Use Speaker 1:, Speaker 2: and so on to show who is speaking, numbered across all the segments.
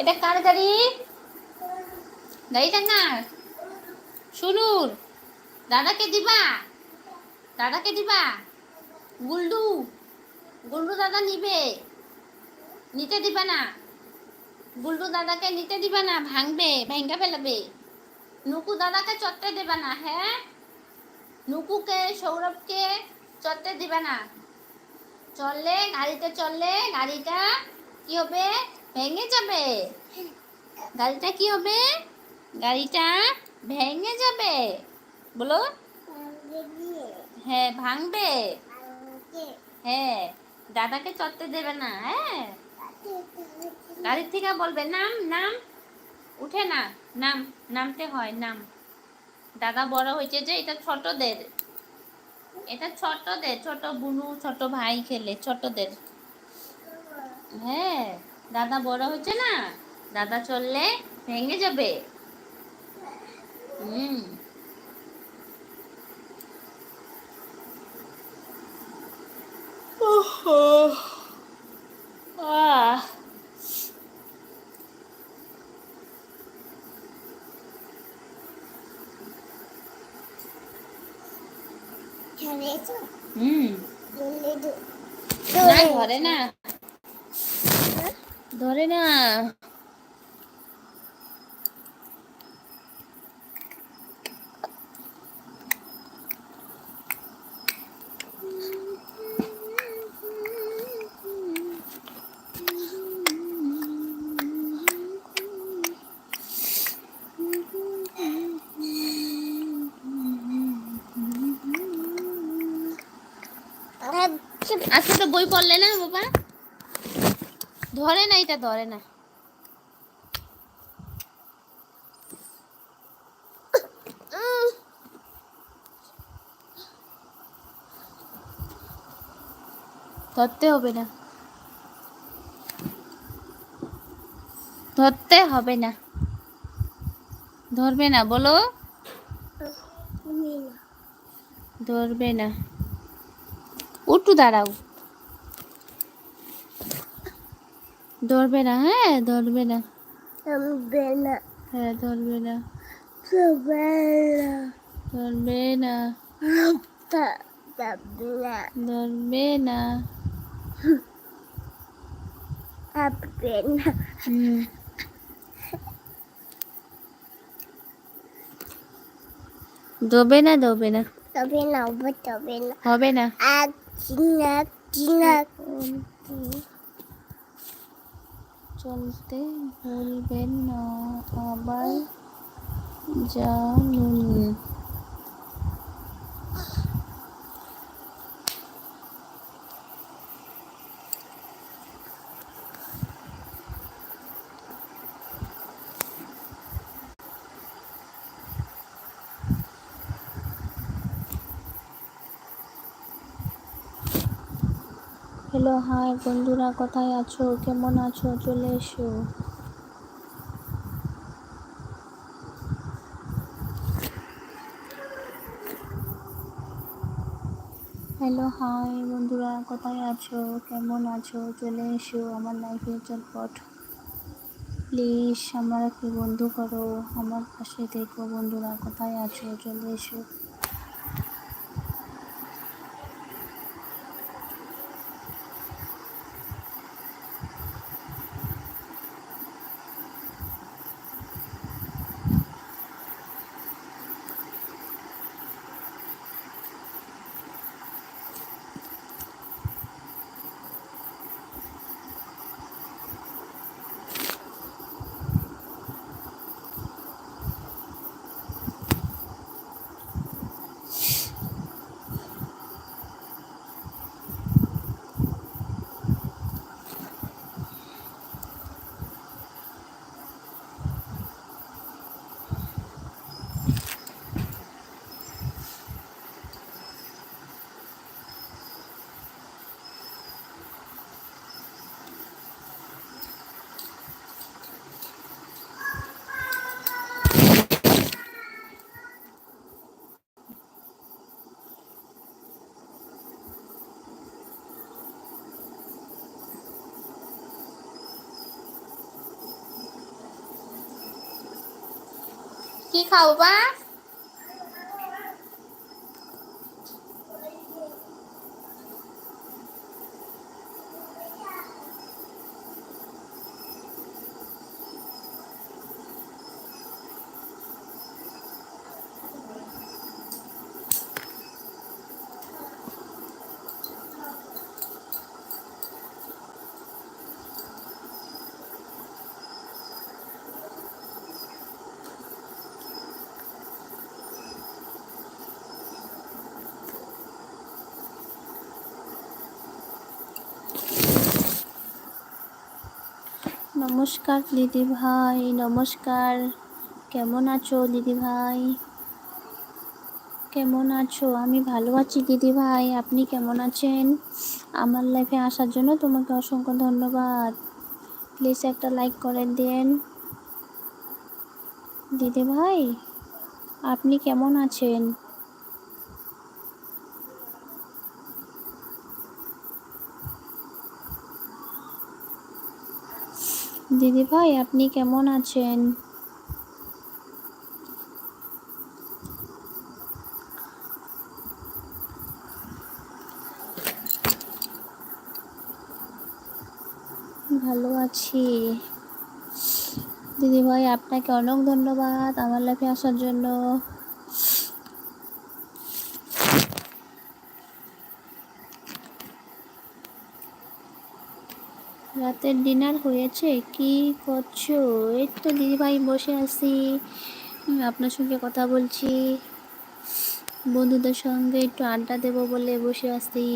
Speaker 1: এটা কার গাড়ি? গাড়িটা না শুনুন, দাদাকে দিবা? দাদাকে দিবা? গুল্ডু গুল্ডু দাদা নিবে। নিতে দিবা না। গুল্ডু দাদাকে নিতে দিবা না, ভাঙবে ভেঙ্গে ফেলবে। নুকু দাদাকে চটতে দেবে না হ্যাঁ? নুকুকে, সৌরভকে চটতে দিবে না। চললে, গাড়িতে চললে গাড়িটা কি হবে? ভেঙে যাবে। গাড়িটা কি হবে? গাড়িটা ভেঙে যাবে। বলো। হ্যাঁ ভাঙবে। হ্যাঁ দাদাকে চড়তে দেবে না হ্যাঁ? গাড়ির থেকে বলবে, নাম নাম। উঠে না, নাম, নামতে হয়, নাম। দাদা বড় হয়েছে যে, এটা ছোটদের। এটা ছোটদের, ছোট বুনু, ছোট ভাই খেলে, ছোটদের। হ্যাঁ। দাদা বড় হচ্ছে না? দাদা চললে ভেঙে যাবে। হুম। ধরে না। ধরে না। আজকে তো বই পড়লে না বাবা? ধরে না এটা ধরে না। ধরতে হবে না। ধরতে হবে না। ধরবে না বলো। ধরবে না। উঠু দাঁড়াও। ধরবে না হ্যাঁ? ধরবে না। হ্যাঁ ধরবে না। ধরবে না। ধরবে না। হুম। ধরবে না ধরবে না।
Speaker 2: তবে না তবে না।
Speaker 1: হবে না।
Speaker 2: এক চিনাক চিনাক
Speaker 1: চলতে ভুলবেন না আবার জানুন। হ্যালো, হাই বন্ধুরা, কোথায় আছো? কেমন আছো? চলে এসো। হ্যালো, হাই বন্ধুরা, কোথায় আছো? কেমন আছো? চলে এসো আমার লাইফে চটপট। প্লিজ আমাকে বন্ধু করো। আমার পাশে দেখো বন্ধুরা, কোথায় আছো? চলে এসো।
Speaker 2: কি খাও বা
Speaker 1: নমস্কার দিদি ভাই, নমস্কার। কেমন আছো দিদি ভাই? কেমন আছো? আমি ভালো আছি দিদি ভাই, আপনি কেমন আছেন? আমার লাইফে আসার জন্য তোমাকে অসংখ্য ধন্যবাদ। প্লিজ একটা লাইক করে দেন। দিদি ভাই, আপনি কেমন আছেন? দিদি ভাই, আপনি কেমন আছেন? ভালো আছি। দিদি ভাই, আপনাকে অনেক ধন্যবাদ আমার লাইফে আসার জন্য। রাতের ডিনার হয়েছে? কি করছ? এই তো দিদিভাই বসে আছি। আপনার সঙ্গে কথা বলছি। বন্ধুদের সঙ্গে একটু আড্ডা দেবো বলে বসে আছি।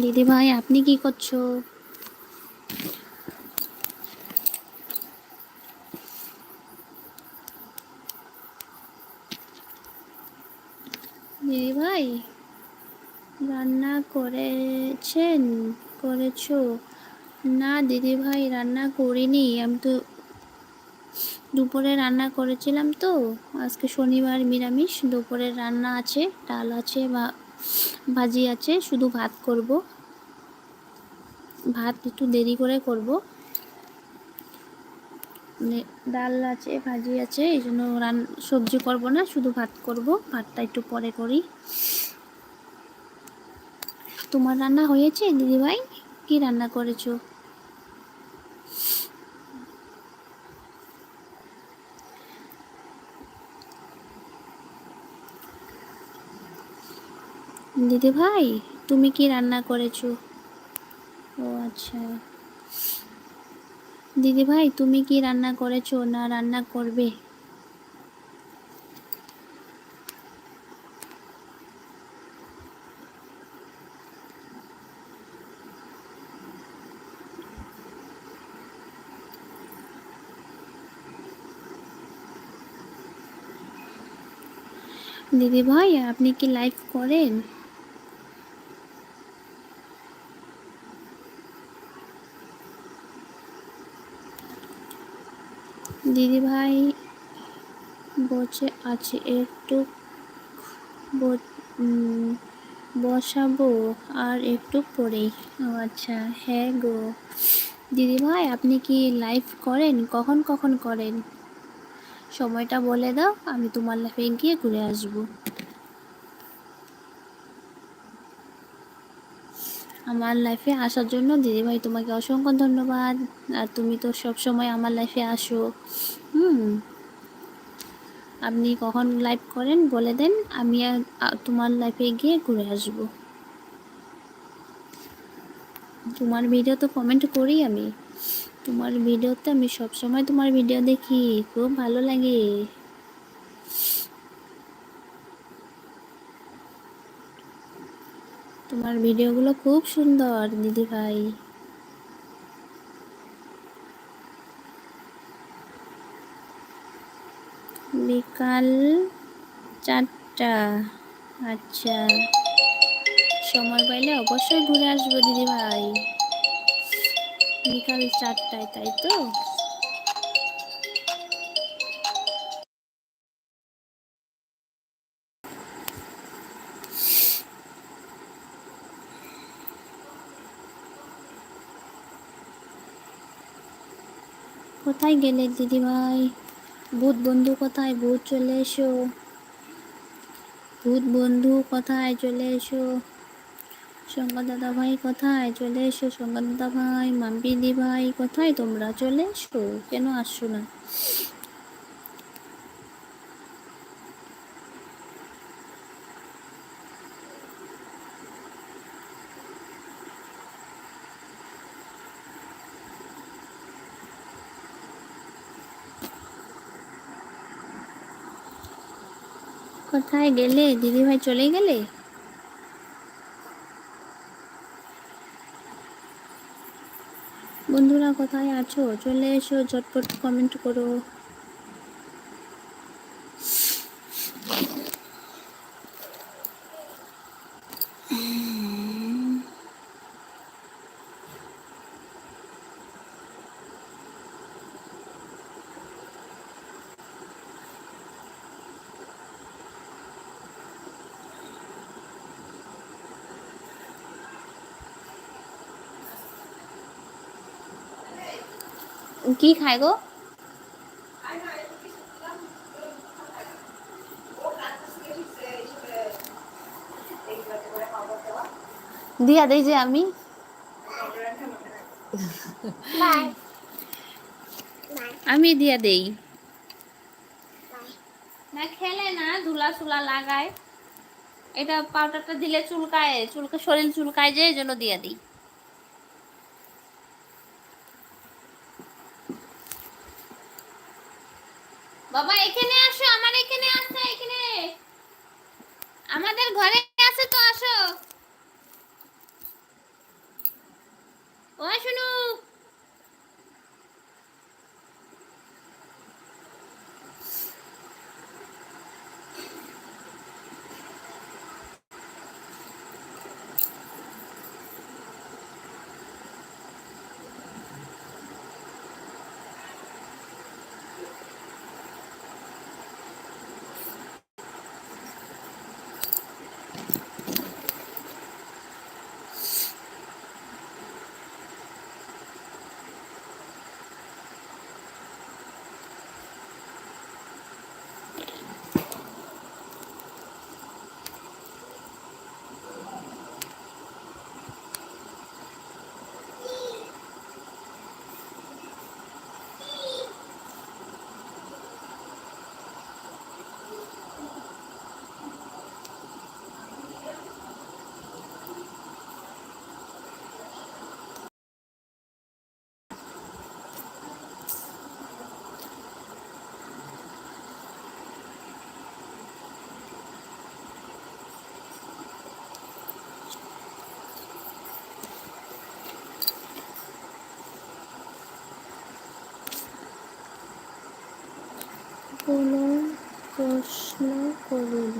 Speaker 1: দিদিভাই, আপনি কি করছ? দিদিভাই রান্না করেছেন? করেছ? না দিদিভাই রান্না করিনি। আমি তো দুপুরে রান্না করেছিলাম তো। আজকে শনিবার নিরামিষ, দুপুরে রান্না আছে, ডাল আছে বা ভাজি আছে, শুধু ভাত করব। ভাত একটু দেরি করে করব। ডাল আছে, ভাজি আছে, এই জন্য রান, সবজি করব না, শুধু ভাত করব, ভাতটা একটু পরে করি। তোমার রান্না হয়েছে, দিদিভাই? কি রান্না করেছ? দিদি ভাই তুমি কি রান্না করেছ? ও আচ্ছা। দিদি ভাই তুমি কি রান্না করেছ না রান্না করবে? দিদি ভাই আপনি কি লাইভ করেন? দিদি ভাই বসে আছে, একটু বসাবো আর একটু পরেই। ও আচ্ছা হ্যাঁ গো। দিদিভাই, আপনি কি লাইভ করেন? কখন কখন করেন? সময়টা বলে দাও, আমি তোমার লাইফে গিয়ে ঘুরে আসব। আমার লাইফে আসার জন্য। দিদিভাই, তোমাকে অসংখ্য ধন্যবাদ। আর তুমি তো সব সময় আমার লাইফে আসো। হুম। আপনি কখন লাইভ করেন বলে দেন। আমি তোমার লাইফে গিয়ে ঘুরে আসব। তোমার ভিডিও তো কমেন্ট করি আমি। তোমার ভিডিওতে আমি সব সময় তোমার ভিডিও দেখি। খুব ভালো লাগে। তোমার ভিডিওগুলো খুব সুন্দর, দিদি ভাই। বিকাল চারটা। আচ্ছা সময় পাইলে অবশ্যই ঘুরে আসব, দিদি ভাই। বিকাল চারটায়, তাই তো? কোথায় গেলে, দিদিভাই? ভূত বন্ধু কোথায়? ভূত চলে এসো। ভূত বন্ধু কোথায়? চলে এসো। শঙ্কর দাদা ভাই কোথায়? চলে এসো। শঙ্কর দাদা ভাই মাম্পি দি ভাই কোথায়? তোমরা চলে এসো। কেন আসছো না? কোথায় গেলে? দিদি ভাই চলে গেলে? বন্ধুরা কোথায় আছো? চলে এসো ঝটপট কমেন্ট করো। কি খায় গো? দিয়া দেই যে আমি। আমি দিয়া দেই।
Speaker 2: না খেলে না ধুলা সুলা লাগায়। এটা পাউডারটা দিলে চুলকায় চুলকা শরীর চুলকায় যে এই জন্য দিয়ে দিই। বাবা এখানে আসো আমার এখানে আসো এখানে। আমাদের ঘরে আছে তো আসো। ও শুনু
Speaker 1: কোনো প্রশ্ন করুন।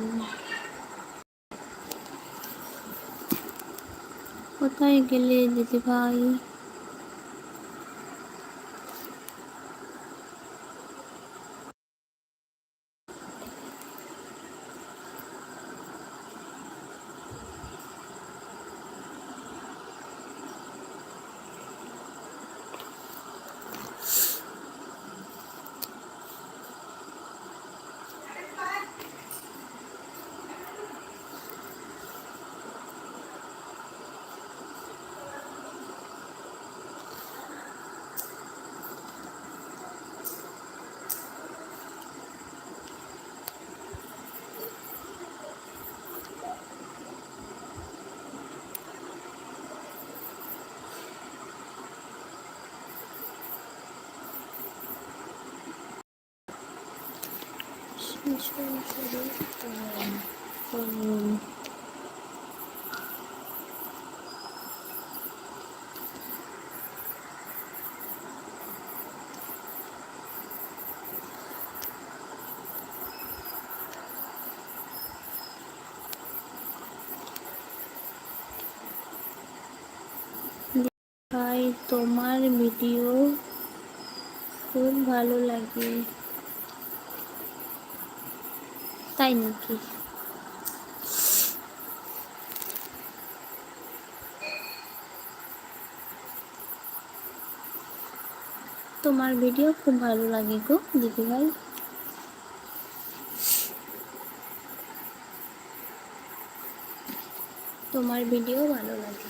Speaker 1: কোথায় গেলে দিদি ভাই করুন ভাই তোমার ভিডিও খুব ভালো লাগে। তাই নাকি? তোমার ভিডিও খুব ভালো লাগে গো দিদি ভাই। তোমার ভিডিও ভালো লাগে।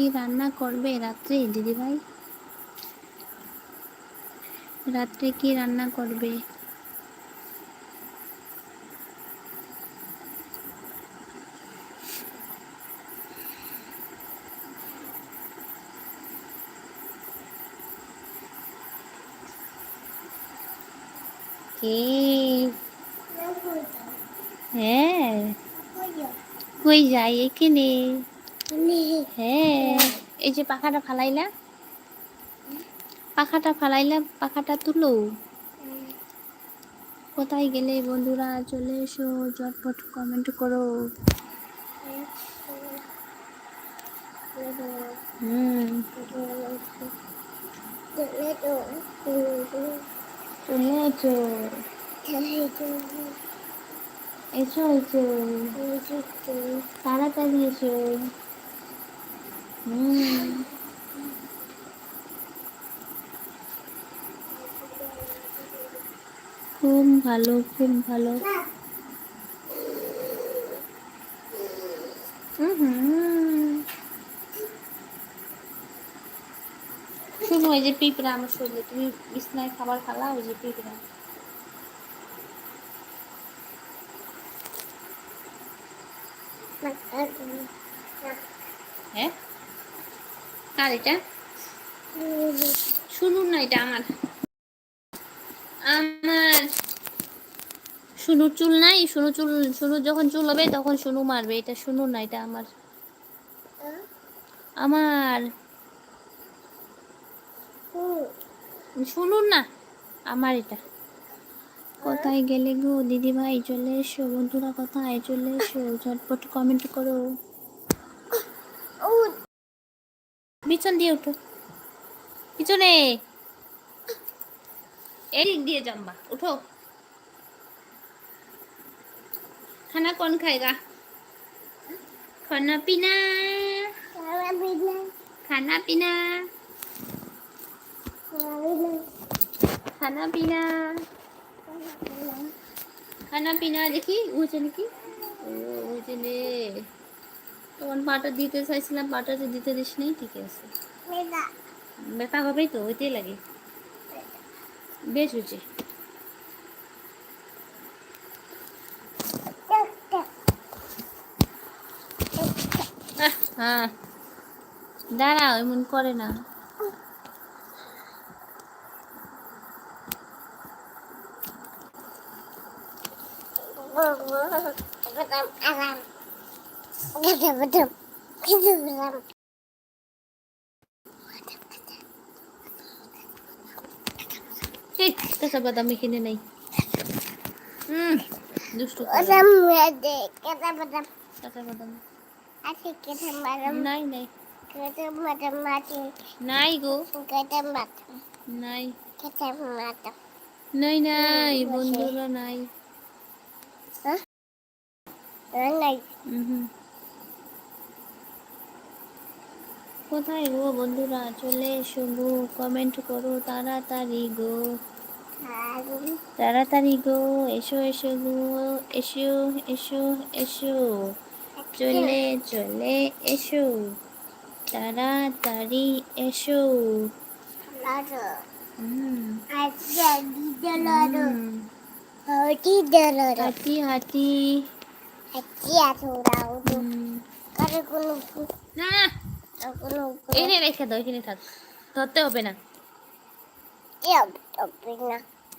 Speaker 1: কি রান্না করবে রাত্রে দিদি ভাই রাত্রে কি রান্না করবে? হ্যাঁ। কই যাই এখানে? হ্যাঁ এই যে পাখাটা ফালাইলা। পাখাটা ফালাইলা, পাখাটা তুলো। কোথায় গেলে বন্ধুরা চলে এসো চটপট কমেন্ট করো। চলে এসো। তাড়াতাড়ি এসো। খুব ভালো খুব ভালো। শুনো ওই যে পিঁপড়া আমার শরীরে তুমি বিছনায় খাবার খালা ওই যে পিঁপড়া। হ্যাঁ? কার এটা? শুনুন না এটা আমার। আমার শুনু চুল নাই শুনু চুল শুনু যখন চুল হবে তখন শুনু মারবে, এটা না, এটা আমার। আমার। শুনুন না, আমার এটা। কোথায় গেলে গো দিদি ভাই চলে এসো, বন্ধুরা, কোথায়? চলে এসো, ঝটপট কমেন্ট করো। বিছন দিয়ে উঠো। পিছনে। এদিক দিয়ে জম্বা, উঠো। খানা কোন খায়গা? খানা পিনা। खाना पीना खाना पीना খানা পিনা देखी वो चने की वो তখন পাটা দিতে চাইছিলাম পাটা যে দিতে দিস নেই ঠিক আছে ব্যথা হবেই তো হইতেই লাগে। বেশ হয়েছে। হ্যাঁ। দাঁড়াও এমন করে না। এই কাঁচা বাদাম এখানে নেই হুম দুষ্টু করে। কাঁচা বাদাম নাই নাই নাই গো নাই নাই নাই বন্ধুরা নাই উহুম। কোথায় গো বন্ধুরা? চলে এসো গো কমেন্ট করো তাড়াতাড়ি গো। তাড়াতাড়ি গো এসো এসো গো এসো এসো এসো। চলে চলে এসো। তাড়াতাড়ি এসো। হাতি হাতি হাঁটি হাঁটি হুম। না না রেখে দাও এখানে থাক। ধরতে হবে না।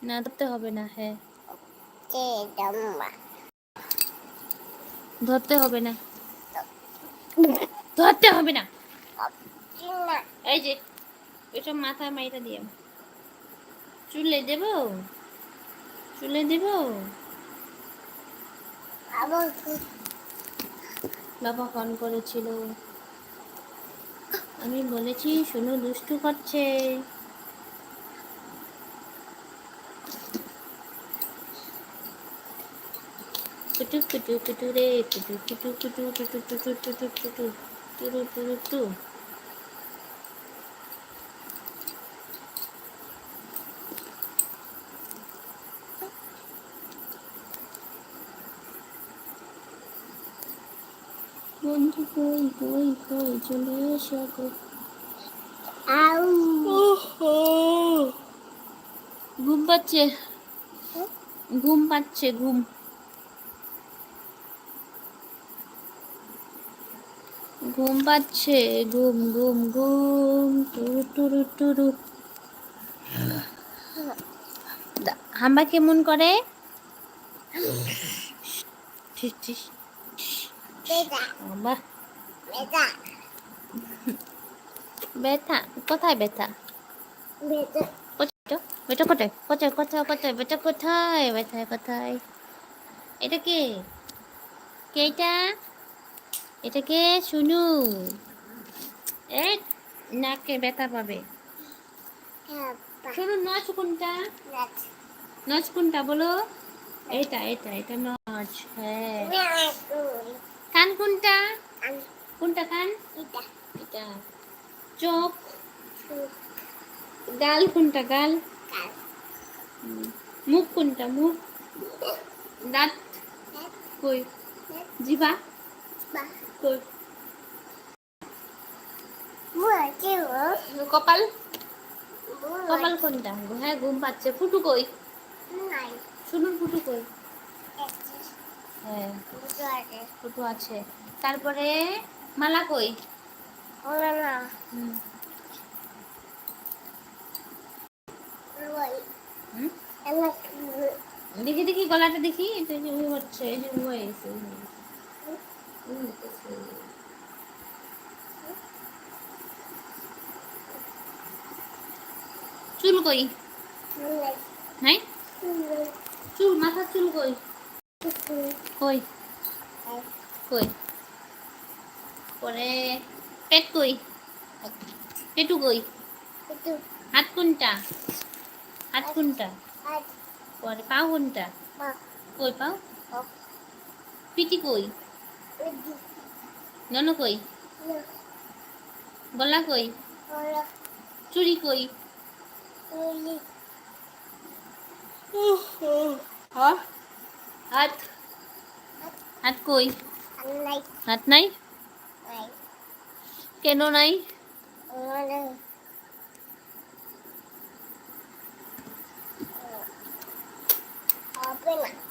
Speaker 1: না, ধরতে হবে না হ্যাঁ। ধরতে হবে না। ধরতে হবে না। এই যে মাথায় মাইটা দিয়ে চুলে দেব? চুলে দেব? বাবা ফোন করেছিল। আমি বলেছি সোনু দুষ্টু করছে কুটু কুটু কুটু রে কুটু কুটু কুটু কুটু টুটু টুটু টুটু টুরু টুরু টু
Speaker 3: চলে এসো গো।
Speaker 2: আউ।
Speaker 1: ঘুম পাচ্ছে? ঘুম পাচ্ছে ঘুম। ঘুম পাচ্ছে ঘুম ঘুম ঘুম। টুরু টুরু টুরু। হাম্বা কেমন করে? ঠিক ঠিক ব্যথা কোথায় ব্যথা বেটা কোথায়? কোথায়? কোথায় কোথায় বেটা কোথায়? ব্যথায় কোথায়? এটা কে? কে এটা এটা কে? শুনু এই নাকে ব্যথা পাবে।
Speaker 2: কাপা
Speaker 1: শুনু নচ কোনটা?
Speaker 2: নচ।
Speaker 1: কোনটা বলো? এটা এটা এটা নচ হ্যাঁ। কান কোনটা? কোনটা কান?
Speaker 2: ইটা
Speaker 1: এটা চোখ গাল কোনটা গাল? মুখ কোনটা মুখ? দাঁত? কই? জিবা কই? কপাল? কপাল কোনটা? হ্যাঁ ঘুম পাচ্ছে। ফুটু কই? শুনুন ফুটু কই? হ্যাঁ। ফুটু আছে। তারপরে মালা কই? দেখি দেখি গলাটা দেখি। এটা যে ও হচ্ছে এই যে হয়েছে। চুল কই? নাই চুল মাথার চুল কই? কই? কই? পরে পেট কই? পেটু কই? হাত কোনটা? হাত কোনটা? পরে পাও কোনটা? কই পাও? পিটি কই? নন কই? গলা কই? চুরি কই? হাত? হাত। কই? হাত নাই। কেন নাই?
Speaker 2: হবে না